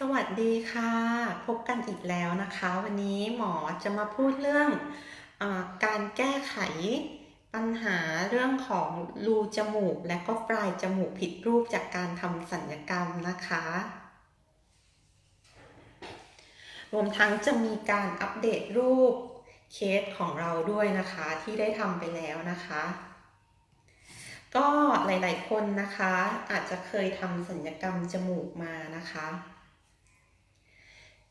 สวัสดีค่ะ พบกันอีกแล้วนะคะ วันนี้หมอจะมาพูดเรื่องอการแก้ไขปัญหาเรื่องของรูจมูก และก็ปลายจมูกผิดรูปจากการทำสัญญกรรมนะคะ รวมทั้งจะมีการอัปเดตรูปเคสของเราด้วยนะคะที่ได้ทำไปแล้วนะคะ ก็หลายๆคนนะคะอาจจะเคยทำสัญญกรรมจมูกมานะคะ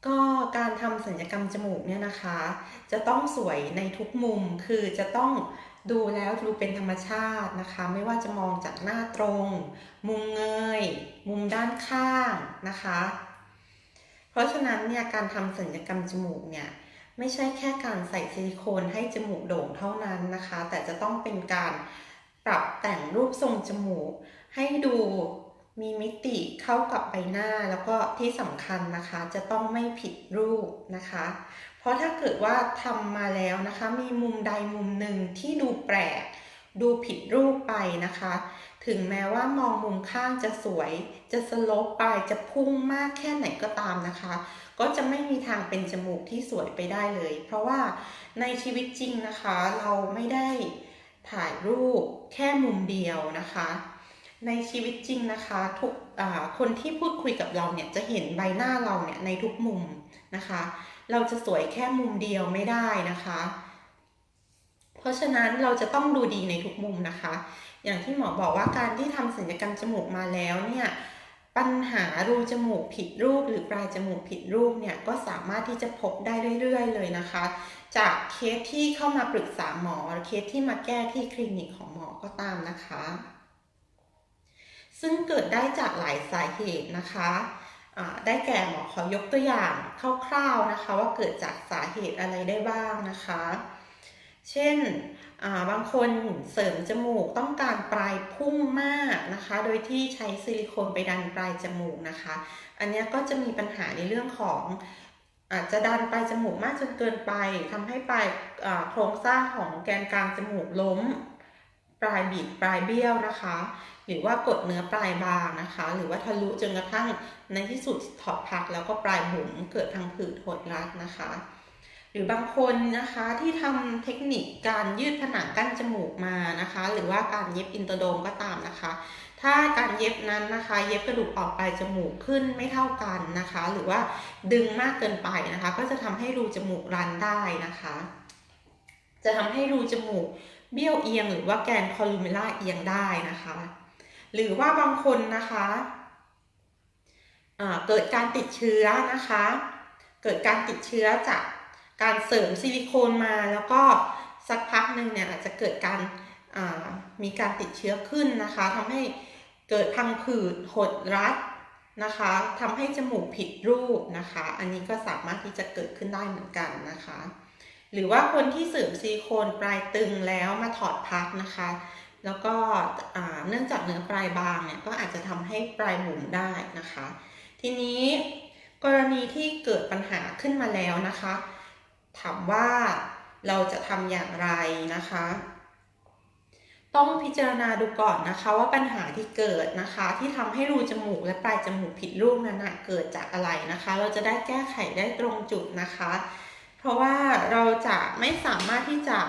ก็การทำสัญญกรรมจมูกเนี่ยนะคะ จะต้องสวยในทุกมุมคือจะต้องดูแล้วดูเป็นธรรมชาตินะคะ ไม่ว่าจะมองจากหน้าตรง มุมเงย มุมด้านข้างนะคะ เพราะฉะนั้นเนี่ยการทำสัญญกรรมจมูกเนี่ยไม่ใช่แค่การใส่ซิลิโคนให้จมูกโด่งเท่านั้นนะคะ แต่จะต้องเป็นการปรับแต่งรูปทรงจมูก ให้ดู มีมิติเข้ากับใบหน้าแล้วก็ที่สำคัญนะคะจะต้องไม่ผิดรูปนะคะ เพราะถ้าเกิดว่าทำมาแล้วนะคะ มีมุมใดมุมหนึ่งที่ดูแปลก ดูผิดรูปไปนะคะ ถึงแม้ว่ามองมุมข้างจะสวย จะสโลปไปจะพุ่งมากแค่ไหนก็ตามนะคะ ก็จะไม่มีทางเป็นจมูกที่สวยไปได้เลย เพราะว่าในชีวิตจริงนะคะ เราไม่ได้ถ่ายรูปแค่มุมเดียวนะคะ ในชีวิตจริงนะคะทุกคนที่พูดคุยกับเราเนี่ยจะเห็นใบหน้าเราเนี่ยในทุกมุมนะคะ เราจะสวยแค่มุมเดียวไม่ได้นะคะ เพราะฉะนั้นเราจะต้องดูดีในทุกมุมนะคะ อย่างที่หมอบอกว่าการที่ทำศัลยกรรมจมูกมาแล้วเนี่ยปัญหารูจมูกผิดรูปหรือปลายจมูกผิดรูปเนี่ยก็สามารถที่จะพบได้เรื่อย ๆ เลยนะคะ จากเคสที่เข้ามาปรึกษาหมอเคสที่มาแก้ที่คลินิกของหมอก็ตามนะคะ ซึ่งเกิดได้จากหลายสาเหตุนะคะได้แก่หมอขอยกตัวอย่างคร่าวๆนะคะ ว่าเกิดจากสาเหตุอะไรได้บ้างนะคะ เช่นบางคนเสริมจมูกต้องการปลายพุ่งมากนะคะ โดยที่ใช้ซิลิโคนไปดันปลายจมูกนะคะ อันนี้ก็จะมีปัญหาในเรื่องของอาจจะดันปลายจมูกมากจนเกินไปทำให้ปลายโครงสร้างของแกนกลางจมูกล้ม ปลายบีบปลายเบี้ยวนะคะ หรือว่ากดเนื้อปลายบางนะคะ หรือว่าทะลุจนกระทั่งในที่สุดถอดพักแล้วก็ปลายบุ๋มเกิดทางผืดหดรัดนะคะ หรือบางคนนะคะที่ทำเทคนิคการยืดผนังกั้นจมูกมานะคะ หรือว่าการเย็บอินเตอร์โดมก็ตามนะคะ ถ้าการเย็บนั้นนะคะ เย็บกระดูกออกไปจมูกขึ้นไม่เท่ากันนะคะ หรือว่าดึงมากเกินไปนะคะ ก็จะทำให้รูจมูกรันได้นะคะ จะทำให้รูจมูก เบี้ยวเอียงหรือว่าแกนคอลูเมล่าเอียงได้นะคะ หรือว่าบางคนนะคะเกิดการติดเชื้อนะคะ เกิดการติดเชื้อจากการเสริมซิลิโคนมา แล้วก็สักพักหนึ่งเนี่ยอาจจะเกิดการมีการติดเชื้อขึ้นนะคะทำให้เกิดพังผืดหดรัดนะคะทำให้จมูกผิดรูปนะคะ อันนี้ก็สามารถที่จะเกิดขึ้นได้เหมือนกันนะคะ หรือว่าคนที่เสริมซิลิโคนปลายตึงแล้วมาถอดพักนะคะ แล้วก็เนื่องจากเนื้อปลายบางเนี่ยก็อาจจะทำให้ปลายหมุนได้นะคะ ทีนี้กรณีที่เกิดปัญหาขึ้นมาแล้วนะคะ ถามว่าเราจะทำอย่างไรนะคะ ต้องพิจารณาดูก่อนนะคะว่าปัญหาที่เกิดนะคะ ที่ทำให้รูจมูกและปลายจมูกผิดรูปนั้นเกิดจากอะไรนะคะ เราจะได้แก้ไขได้ตรงจุดนะคะ ราะว่าเราจะไม่สามารถที่จะ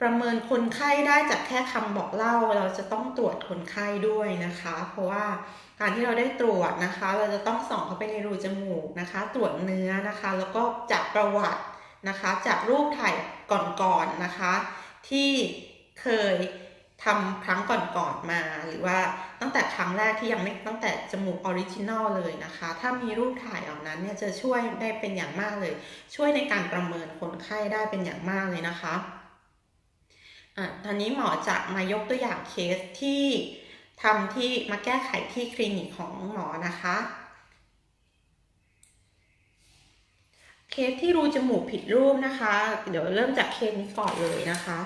ประเมินคนไข้ได้จากแค่คำบอกเล่า เราจะต้องตรวจคนไข้ด้วยนะคะ เพราะว่าการที่เราได้ตรวจนะคะ เราจะต้องส่องเข้าไปในรูจมูกนะคะ ตรวจเนื้อนะคะ แล้วก็จากประวัตินะคะ จากรูปถ่ายก่อนๆนนะคะ ที่เคย ทำครั้งก่อนๆมา หรือว่าตั้งแต่ครั้งแรกที่ยังไม่ตั้งแต่จมูกออริจินอลเลยนะคะ ถ้ามีรูปถ่ายเหล่านั้นเนี่ยจะช่วยได้เป็นอย่างมากเลย ช่วยในการประเมินคนไข้ได้เป็นอย่างมากเลยนะคะอะตอนนี้หมอจะมายกตัวอย่างเคสที่ทำที่มาแก้ไขที่คลินิกของหมอนะคะ เคสที่รูจมูกผิดรูปนะคะ เดี๋ยวเริ่มจากเคสนี้ก่อนเลยนะคะ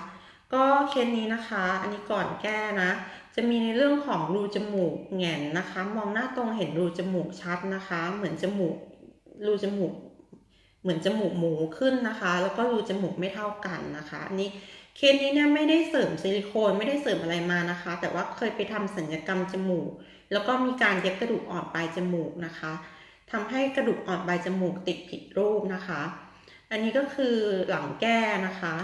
ก็เคสนี้นะคะ อันนี้ก่อนแก้นะ จะมีในเรื่องของรูจมูกแง่นนะคะ มองหน้าตรงเห็นรูจมูกชัดนะคะ เหมือนจมูกรูจมูก เหมือนจมูกหมูขึ้นนะคะ แล้วก็รูจมูกไม่เท่ากันนะคะ อันนี้เคสนี้เนี่ยไม่ได้เสริมซิลิโคนไม่ได้เสริมอะไรมานะคะ แต่ว่าเคยไปทำสัญญกรรมจมูก แล้วก็มีการเย็บกระดูกอ่อนปลายจมูกนะคะทำให้กระดูกอ่อนปลายจมูกติดผิดรูปนะคะ อันนี้ก็คือหลังแก้นะคะ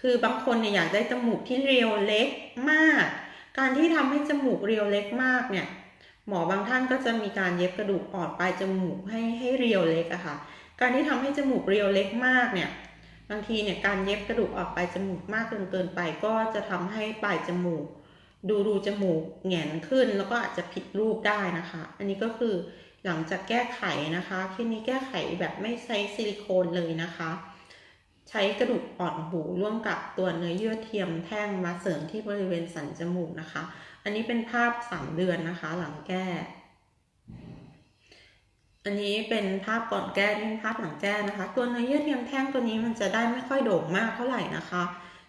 คือบางคนเนี่ยอยากได้จมูกที่เรียวเล็กมาก การที่ทำให้จมูกเรียวเล็กมากเนี่ย หมอบางท่านก็จะมีการเย็บกระดูกอ่อนปลายจมูกให้ให้เรียวเล็กอะค่ะ การที่ทำให้จมูกเรียวเล็กมากเนี่ย บางทีเนี่ยการเย็บกระดูกออกปลายจมูกมากเกินเกินไป ก็จะทำให้ปลายจมูก ดูรูจมูกแหงนขึ้น แล้วก็อาจจะผิดรูปได้นะคะ อันนี้ก็คือหลังจากแก้ไขนะคะเคสนี้แก้ไขแบบไม่ใช้ซิลิโคนเลยนะคะ ใช้กระดูกอ่อนหูร่วมกับตัวเนื้อเยื่อเทียมแท่งมาเสริมที่บริเวณสันจมูกนะคะ อันนี้เป็นภาพสามเดือนนะคะ หลังแก้ อันนี้เป็นภาพก่อนแก้นี่ภาพหลังแก้นะคะ ตัวเนื้อเยื่อเทียมแท่งตัวนี้มันจะได้ไม่ค่อยโด่งมากเท่าไหร่นะคะ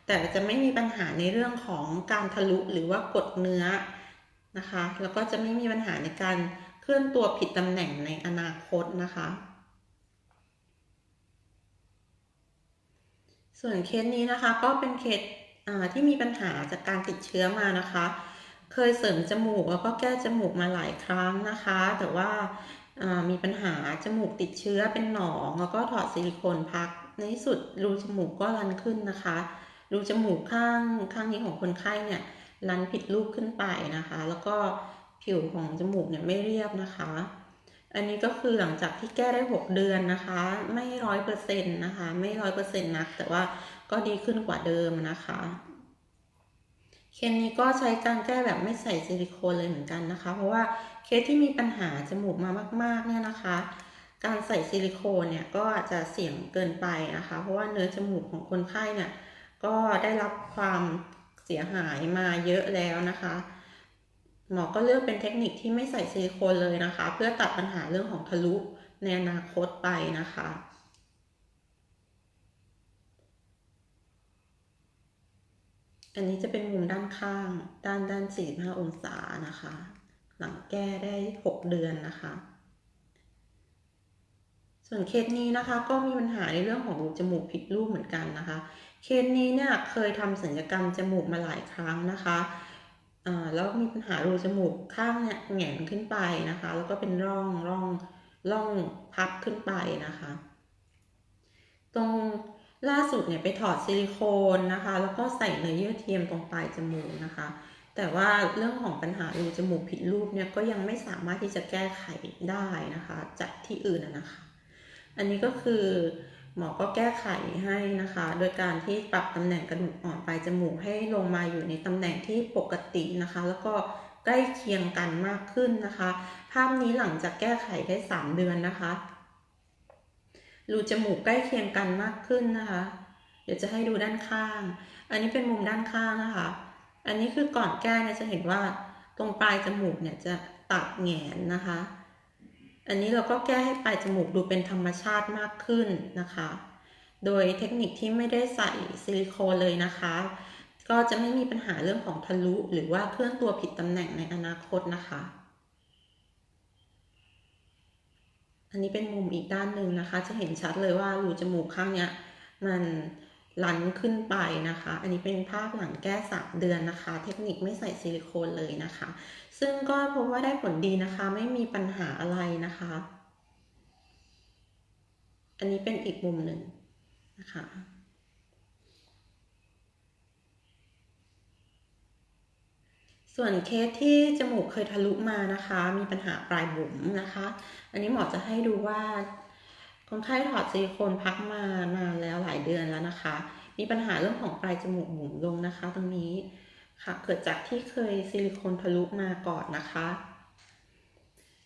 แต่จะไม่มีปัญหาในเรื่องของการทะลุหรือว่ากดเนื้อนะคะ แล้วก็จะไม่มีปัญหาในการเคลื่อนตัวผิดตำแหน่งในอนาคตนะคะ ส่วนเคสนี้นะคะก็เป็นเคสที่มีปัญหาจากการติดเชื้อมานะคะ เคยเสริมจมูกแล้วก็แก้จมูกมาหลายครั้งนะคะ แต่ว่ามีปัญหาจมูกติดเชื้อเป็นหนองแล้วก็ถอดซิลิโคนพัก ในที่สุดรูจมูกก็รันขึ้นนะคะรูจมูกข้างข้างนี้ของคนไข้เนี่ยรันผิดรูปขึ้นไปนะคะ แล้วก็ผิวของจมูกเนี่ยไม่เรียบนะคะ อันนี้ก็คือหลังจากที่แก้ได้ 6 เดือนนะคะ ไม่ร้อยเปอร์เซ็นต์นะคะ ไม่ร้อยเปอร์เซ็นต์นัก แต่ว่าก็ดีขึ้นกว่าเดิมนะคะเคสนี้ก็ใช้การแก้แบบไม่ใส่ซิลิโคนเลยเหมือนกันนะคะ เพราะว่าเคสที่มีปัญหาจมูกมามาก ๆเนี่ยนะคะ การใส่ซิลิโคนเนี่ยก็อาจจะเสี่ยงเกินไปนะคะ เพราะว่าเนื้อจมูกของคนไข้เนี่ยก็ได้รับความเสียหายมาเยอะแล้วนะคะ หมอก็เลือกเป็นเทคนิคที่ไม่ใส่ซิลิโคนเลยนะคะ เพื่อตัดปัญหาเรื่องของทะลุในอนาคตไปนะคะอันนี้จะเป็นมุมด้านข้าง ด้านด้าน 45 องศานะคะ หลังแก้ได้ 6 เดือนนะคะ ส่วนเคสนี้นะคะก็มีปัญหาในเรื่องของรูจมูกผิดรูปเหมือนกันนะคะ เคสนี้เนี่ยเคยทำศัลยกรรมจมูกมาหลายครั้งนะคะ แล้วมีปัญหารูจมูกข้างเนี่ยแหงนขึ้นไปนะคะ แล้วก็เป็นร่องร่องร่องพับขึ้นไปนะคะ ตรงล่าสุดเนี่ยไปถอดซิลิโคนนะคะ แล้วก็ใส่เนื้อเยื่อเทียมตรงปลายจมูกนะคะ แต่ว่าเรื่องของปัญหารูจมูกผิดรูปเนี่ยก็ยังไม่สามารถที่จะแก้ไขได้นะคะ จากที่อื่นนะคะ อันนี้ก็คือ หมอก็แก้ไขให้นะคะ โดยการที่ปรับตำแหน่งกระดูกอ่อนปลายจมูกให้ลงมาอยู่ในตำแหน่งที่ปกตินะคะ แล้วก็ใกล้เคียงกันมากขึ้นนะคะ ภาพนี้หลังจากแก้ไขได้ 3 เดือนนะคะรูจมูกใกล้เคียงกันมากขึ้นนะคะ เดี๋ยวจะให้ดูด้านข้าง อันนี้เป็นมุมด้านข้างนะคะ อันนี้คือก่อนแก้เนี่ยจะเห็นว่าตรงปลายจมูกเนี่ยจะตัดแหงนนะคะ อันนี้เราก็แก้ให้ปลายจมูกดูเป็นธรรมชาติมากขึ้นนะคะ โดยเทคนิคที่ไม่ได้ใส่ซิลิโคนเลยนะคะ ก็จะไม่มีปัญหาเรื่องของทะลุหรือว่าเคลื่อนตัวผิดตำแหน่งในอนาคตนะคะ อันนี้เป็นมุมอีกด้านหนึ่งนะคะ จะเห็นชัดเลยว่ารูจมูกข้างเนี้ยมัน ลันขึ้นไปนะคะ อันนี้เป็นภาพหลังแก้สามเดือนนะคะ เทคนิคไม่ใส่ซิลิโคนเลยนะคะ ซึ่งก็พบว่าได้ผลดีนะคะ ไม่มีปัญหาอะไรนะคะ อันนี้เป็นอีกมุมหนึ่งนะคะส่วนเคสที่จมูกเคยทะลุมานะคะ มีปัญหาปลายบุ๋มนะคะ อันนี้หมอจะให้ดูว่า คนไข้ถอดซิลิโคนพักมานานแล้วหลายเดือนแล้วนะคะ มีปัญหาเรื่องของปลายจมูกหมุนลงนะคะ ตรงนี้ค่ะเกิดจากที่เคยซิลิโคนทะลุมาก่อนนะคะ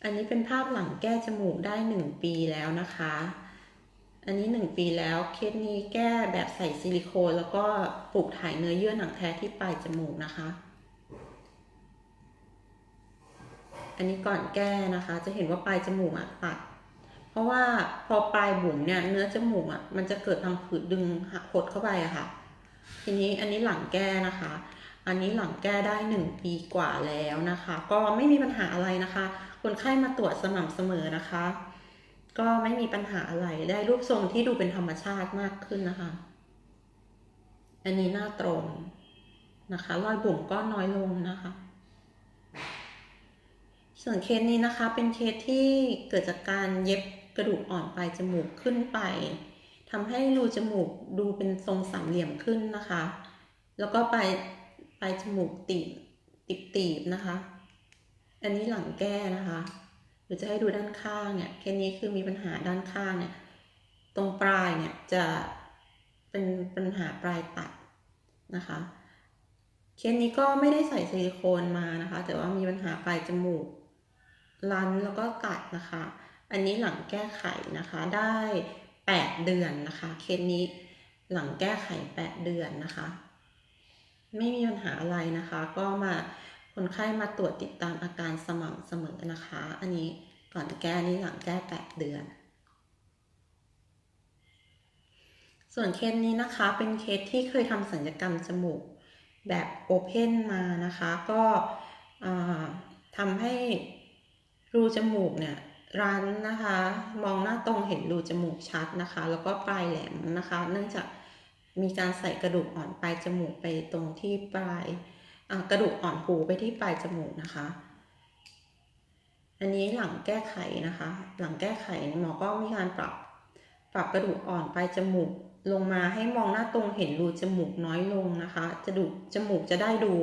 อันนี้เป็นภาพหลังแก้จมูกได้หนึ่งปีแล้วนะคะ อันนี้หนึ่งปีแล้วเคสนี้แก้แบบใส่ซิลิโคนแล้วก็ปลูกถ่ายเนื้อเยื่อหนังแท้ที่ปลายจมูกนะคะ อันนี้ก่อนแก้นะคะ จะเห็นว่าปลายจมูกอะตัด เพราะว่าพอปลายบุ๋มเนี่ยเนื้อจมูกอะมันจะเกิดทางผืดดึงหักหดเข้าไปอะค่ะ ทีนี้อันนี้หลังแก้นะคะ อันนี้หลังแก้ได้หนึ่งปีกว่าแล้วนะคะ ก็ไม่มีปัญหาอะไรนะคะคนไข้มาตรวจสม่ำเสมอนะคะ ก็ไม่มีปัญหาอะไรได้รูปทรงที่ดูเป็นธรรมชาติมากขึ้นนะคะ อันนี้หน้าตรงนะคะรอยบุ๋มก็น้อยลงนะคะ ส่วนเคสนี้นะคะเป็นเคสที่เกิดจากการเย็บ กระดูกอ่อนปลายจมูกขึ้นไปทำให้รูจมูกดูเป็นทรงสามเหลี่ยมขึ้นนะคะ แล้วก็ปลายปลายจมูกตีบตีบตีบนะคะ อันนี้หลังแก้นะคะหรือจะให้ดูด้านข้างเนี่ยเคสนี้คือมีปัญหาด้านข้างเนี่ย ตรงปลายเนี่ยจะเป็นปัญหาปลายตัดนะคะเคสนี้ก็ไม่ได้ใส่ซิลิโคนมานะคะ แต่ว่ามีปัญหาปลายจมูกรันแล้วก็กัดนะคะ อันนี้หลังแก้ไขนะคะได้ 8 เดือนนะคะ เคสนี้หลังแก้ไข 8 เดือนนะคะ ไม่มีปัญหาอะไรนะคะ ก็มาคนไข้มาตรวจติดตามอาการสม่ำเสมอนะคะ อันนี้ก่อนแก้นี้หลังแก้ 8 เดือน ส่วนเคสนี้นะคะเป็นเคสที่เคยทำสัญญกรรมจมูกแบบโอเพนมานะคะ ก็ทำให้รูจมูกเนี่ย รันนะคะ มองหน้าตรงเห็นรูจมูกชัดนะคะ แล้วก็ปลายแหลมนะคะ เนื่องจากมีการใส่กระดูกอ่อนปลายจมูกไปตรงที่ปลายกระดูกอ่อนหูไปที่ปลายจมูกนะคะ อันนี้หลังแก้ไขนะคะ หลังแก้ไขหมอก็มีการปรับปรับกระดูกอ่อนปลายจมูกลงมาให้มองหน้าตรงเห็นรูจมูกน้อยลงนะคะจะดูจมูกจะได้ดู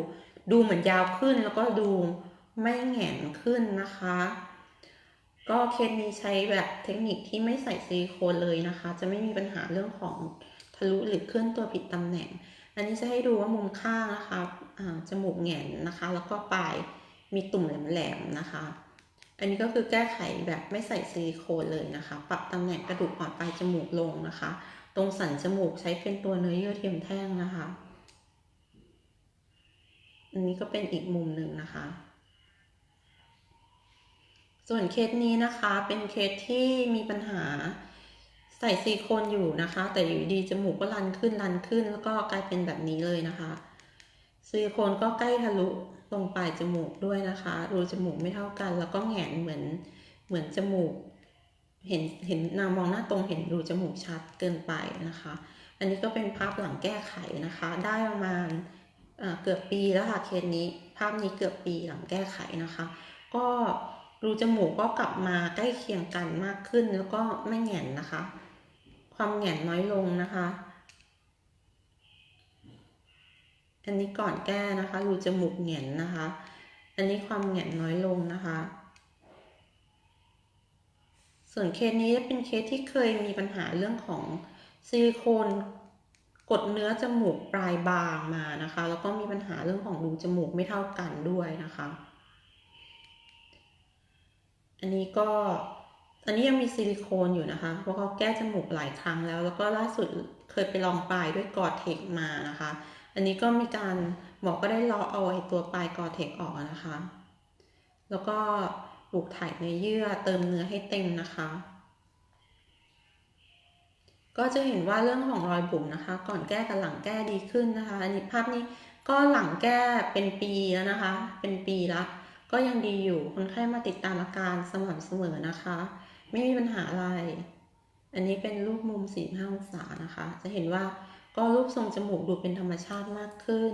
ดูเหมือนยาวขึ้นแล้วก็ดูไม่แหงนขึ้นนะคะ ก็เคสนี้ใช้แบบเทคนิคที่ไม่ใส่ซิลิโคนเลยนะคะ จะไม่มีปัญหาเรื่องของทะลุหรือเคลื่อนตัวผิดตำแหน่ง อันนี้จะให้ดูว่ามุมข้างนะคะจมูกแหงนนะคะ แล้วก็ปลายมีตุ่มแหลมๆนะคะ อันนี้ก็คือแก้ไขแบบไม่ใส่ซิลิโคนเลยนะคะ ปรับตำแหน่งกระดูกอ่อนปลายจมูกลงนะคะ ตรงสันจมูกใช้เป็นตัวเนื้อเยื่อเทียมแท่งนะคะ อันนี้ก็เป็นอีกมุมหนึ่งนะคะ ส่วนเคสนี้นะคะเป็นเคสที่มีปัญหาใส่ซีโคนอยู่นะคะ แต่อยู่ดีจมูกก็รันขึ้นรันขึ้น แล้วก็กลายเป็นแบบนี้เลยนะคะซีโคนก็ใกล้ทะลุลงปลายจมูกด้วยนะคะรูจมูกไม่เท่ากัน แล้วก็แหงนเหมือนเหมือนจมูก เห็นเห็นนามองหน้าตรงเห็นรูจมูกชัดเกินไปนะคะ อันนี้ก็เป็นภาพหลังแก้ไขนะคะ ได้ประมาณเกือบปีแล้วค่ะเคสนี้ ภาพนี้เกือบปีหลังแก้ไขนะคะ ก็ รูจมูกก็กลับมาใกล้เคียงกันมากขึ้นแล้วก็ไม่แหงนนะคะ ความแหงนน้อยลงนะคะ อันนี้ก่อนแก้นะคะ รูจมูกแหงนนะคะ อันนี้ความแหงนน้อยลงนะคะ ส่วนเคสนี้เป็นเคสที่เคยมีปัญหาเรื่องของซิลิโคนกดเนื้อจมูกปลายบางมานะคะ แล้วก็มีปัญหาเรื่องของรูจมูกไม่เท่ากันด้วยนะคะ อันนี้ก็อันนี้ยังมีซิลิโคนอยู่นะคะ เพราะเขาแก้จมูกหลายครั้งแล้ว แล้วก็ล่าสุดเคยไปลองปลายด้วยกอเทคมานะคะ อันนี้ก็มีการหมอก็ได้ลาะเอาไอ้ตัวปลายกอเทคออกนะคะ แล้วก็ปลูกถ่ายในเยื่อเติมเนื้อให้เต็มนะคะ ก็จะเห็นว่าเรื่องของรอยบุ๋มนะคะ ก่อนแก้กับหลังแก้ดีขึ้นนะคะ อันนี้ภาพนี้ก็หลังแก้เป็นปีแล้วนะคะ เป็นปีละ ก็ยังดีอยู่คนไข้มาติดตามอาการสม่ำเสมอนะคะ ไม่มีปัญหาอะไร อันนี้เป็นรูปมุม 45 องศานะคะ จะเห็นว่าก็รูปทรงจมูกดูเป็นธรรมชาติมากขึ้น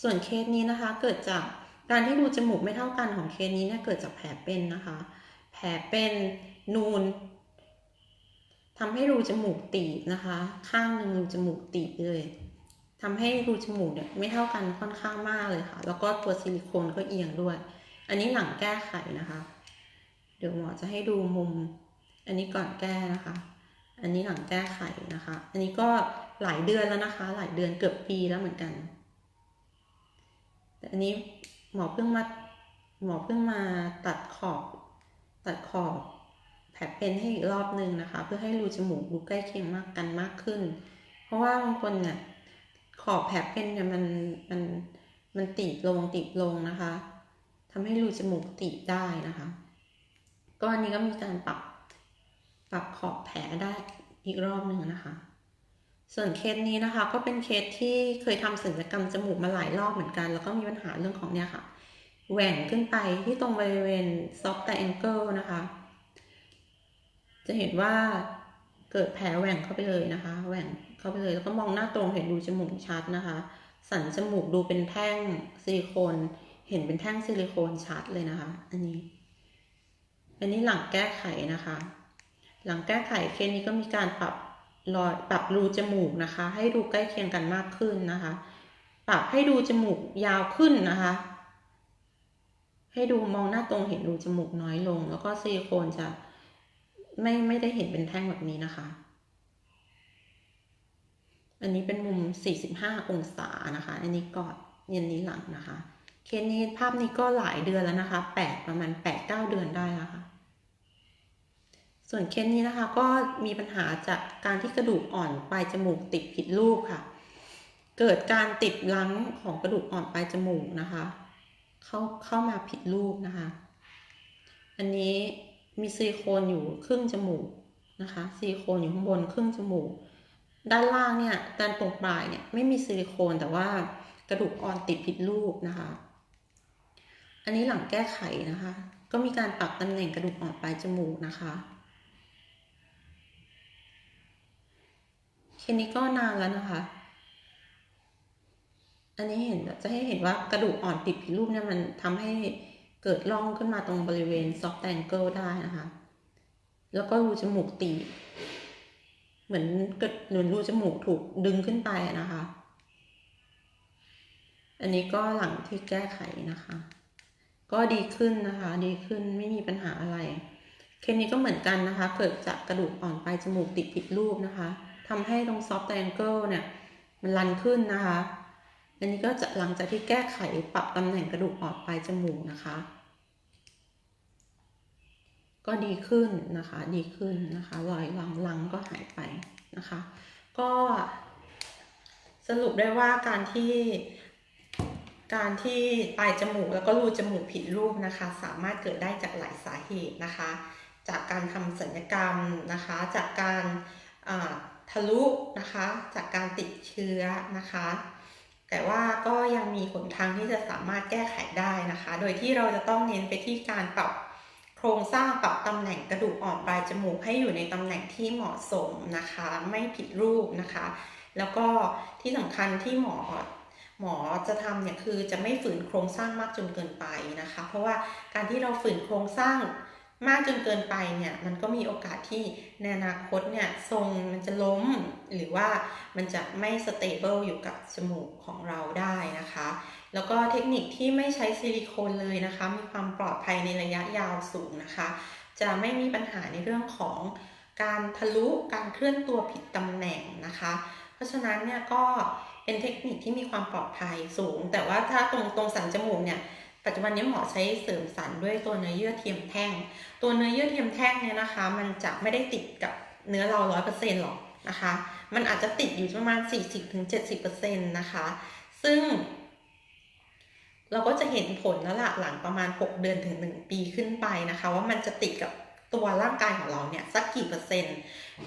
ส่วนเคสนี้นะคะเกิดจากการที่รูจมูกไม่เท่ากันของเคสนี้เนี่ยเกิดจากแผลเป็นนะคะ แผลเป็นนูนทำให้รูจมูกตีบนะคะ ข้างหนึ่งรูจมูกตีบเลย ทำให้รูจมูกเนี่ยไม่เท่ากันค่อนข้างมากเลยค่ะ แล้วก็ตัวซิลิโคนก็เอียงด้วย อันนี้หลังแก้ไขนะคะ เดี๋ยวหมอจะให้ดูมุม อันนี้ก่อนแก้นะคะ อันนี้หลังแก้ไขนะคะ อันนี้ก็หลายเดือนแล้วนะคะ หลายเดือนเกือบปีแล้วเหมือนกัน แต่อันนี้หมอเพิ่งมาหมอเพิ่งมาตัดขอบตัดขอบแผลเป็นให้อีกรอบนึงนะคะ เพื่อให้รูจมูกดูใกล้เคียงมากกันมากขึ้น เพราะว่าบางคนเนี่ย ขอบแผลเป็นเนี่ยมันมันมันตีบลงตีบลงนะคะทำให้รูจมูกตีบได้นะคะก็อันนี้ก็มีการปรับปรับขอบแผลได้อีกรอบหนึ่งนะคะ ส่วนเคสนี้นะคะ ก็เป็นเคสที่เคยทำศัลยกรรมจมูกมาหลายรอบเหมือนกัน แล้วก็มีปัญหาเรื่องของเนี่ยค่ะ แหว่งขึ้นไปที่ตรงบริเวณซอฟต์แองเกิลนะคะ จะเห็นว่าเกิดแผลแหว่งเข้าไปเลยนะคะ แหว่ง เข้าไปเลย แล้วก็มองหน้าตรงเห็นดูจมูกชัดนะคะ สันจมูกดูเป็นแท่งซิลิโคน เห็นเป็นแท่งซิลิโคนชัดเลยนะคะ อันนี้ อันนี้หลังแก้ไขนะคะ หลังแก้ไขเคสนี้ก็มีการปรับรอยปรับรูจมูกนะคะ ให้ดูใกล้เคียงกันมากขึ้นนะคะ ปรับให้ดูจมูกยาวขึ้นนะคะ ให้ดูมองหน้าตรงเห็นรูจมูกน้อยลง แล้วก็ซิลิโคนจะไม่ไม่ได้เห็นเป็นแท่งแบบนี้นะคะ อันนี้เป็นมุม 45 องศานะคะ อันนี้กอดเย็นนี้หลังนะคะ เคสนี้ภาพนี้ก็หลายเดือนแล้วนะคะแปดประมาณแปดเก้าเดือนได้แล้วค่ะ ส่วนเคสนี้นะคะก็มีปัญหาจากการที่กระดูกอ่อนปลายจมูกติดผิดรูปค่ะ เกิดการติดลังของกระดูกอ่อนปลายจมูกนะคะ เข้าเข้ามาผิดรูปนะคะ อันนี้มีซิลิโคนอยู่ครึ่งจมูกนะคะซิลิโคนอยู่ข้างบนครึ่งจมูก ด้านล่างเนี่ยด้านตรงปลายเนี่ยไม่มีซิลิโคนแต่ว่ากระดูกอ่อนติดผิดรูปนะคะ อันนี้หลังแก้ไขนะคะ ก็มีการปรับตำแหน่งกระดูกอ่อนปลายจมูกนะคะเคสนี้ก็นานแล้วนะคะ อันนี้เห็นจะให้เห็นว่ากระดูกอ่อนติดผิดรูปเนี่ยมันทำให้เกิดร่องขึ้นมาตรงบริเวณซอฟต์แองเกิลได้นะคะ แล้วก็รูจมูกตีบ เหมือนกระเหมือนรูจมูกถูกดึงขึ้นไปนะคะ อันนี้ก็หลังที่แก้ไขนะคะ ก็ดีขึ้นนะคะ ดีขึ้นไม่มีปัญหาอะไร เคสนี้ก็เหมือนกันนะคะ เกิดจากกระดูกอ่อนปลายจมูกติดผิดรูปนะคะทำให้ตรงซอฟต์แองเกิลเนี่ย มันรันขึ้นนะคะ อันนี้ก็จะหลังจากที่แก้ไขปรับตำแหน่งกระดูกอ่อนปลายจมูกนะคะ ก็ดีขึ้นนะคะดีขึ้นนะคะรอยลังลังก็หายไปนะคะ ก็สรุปได้ว่าการที่การที่ปลายจมูกแล้วก็รูจมูกผิดรูปนะคะ สามารถเกิดได้จากหลายสาเหตุนะคะ จากการทำศัลยกรรมนะคะ จากการทะลุนะคะ จากการติดเชื้อนะคะ แต่ว่าก็ยังมีหนทางที่จะสามารถแก้ไขได้นะคะ โดยที่เราจะต้องเน้นไปที่การปรับ โครงสร้างปรับตำแหน่งกระดูกอ่อนปลายจมูกให้อยู่ในตำแหน่งที่เหมาะสมนะคะ ไม่ผิดรูปนะคะ แล้วก็ที่สำคัญที่หมอหมอจะทำเนี่ยคือจะไม่ฝืนโครงสร้างมากจนเกินไปนะคะ เพราะว่าการที่เราฝืนโครงสร้างมากจนเกินไปเนี่ยมันก็มีโอกาสที่ในอนาคตเนี่ยทรงมันจะล้มหรือว่ามันจะไม่สเตเบิลอยู่กับจมูกของเราได้นะคะแล้วก็เทคนิคที่ไม่ใช้ซิลิโคนเลยนะคะ มีความปลอดภัยในระยะยาวสูงนะคะ จะไม่มีปัญหาในเรื่องของการทะลุการเคลื่อนตัวผิดตำแหน่งนะคะ เพราะฉะนั้นเนี่ยก็เป็นเทคนิคที่มีความปลอดภัยสูง แต่ว่าถ้าตรงตรงสันจมูกเนี่ยปัจจุบันนี้หมอใช้เสริมสันด้วยตัวเนื้อเยื่อเทียมแท่ง ตัวเนื้อเยื่อเทียมแท่งเนี่ยนะคะ มันจะไม่ได้ติดกับเนื้อเราร้อยเปอร์เซ็นต์หรอกนะคะ มันอาจจะติดอยู่ประมาณสี่สิบถึงเจ็ดสิบเปอร์เซนต์นะคะ ซึ่ง เราก็จะเห็นผลแล้วละหลังประมาณ 6 เดือนถึง 1 ปีขึ้นไปนะคะ ว่ามันจะติดกับตัวร่างกายของเราเนี่ยสักกี่เปอร์เซ็นต์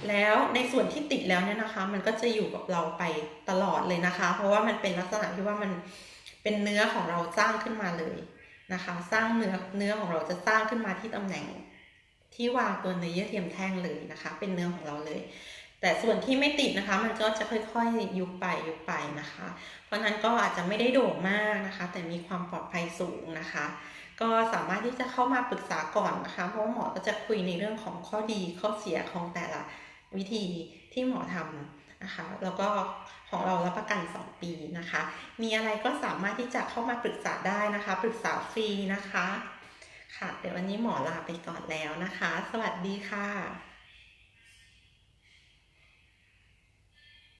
แล้วในส่วนที่ติดแล้วเนี่ยนะคะ มันก็จะอยู่กับเราไปตลอดเลยนะคะ เพราะว่ามันเป็นลักษณะที่ว่ามันเป็นเนื้อของเราสร้างขึ้นมาเลยนะคะ สร้างเนื้อเนื้อของเราจะสร้างขึ้นมาที่ตำแหน่งที่วางตัวเนื้อเยื่อเทียมแท่งเลยนะคะ เป็นเนื้อของเราเลย แต่ส่วนที่ไม่ติดนะคะ มันก็จะค่อยๆยุบไปยุบไปนะคะ เพราะนั้นก็อาจจะไม่ได้โด่งมากนะคะ แต่มีความปลอดภัยสูงนะคะ ก็สามารถที่จะเข้ามาปรึกษาก่อนนะคะ เพราะหมอก็จะคุยในเรื่องของข้อดีข้อเสียของแต่ละวิธีที่หมอทำนะคะ แล้วก็ของเรารับประกัน 2 ปีนะคะ มีอะไรก็สามารถที่จะเข้ามาปรึกษาได้นะคะ ปรึกษาฟรีนะคะ ค่ะ เดี๋ยววันนี้หมอลาไปก่อนแล้วนะคะ สวัสดีค่ะ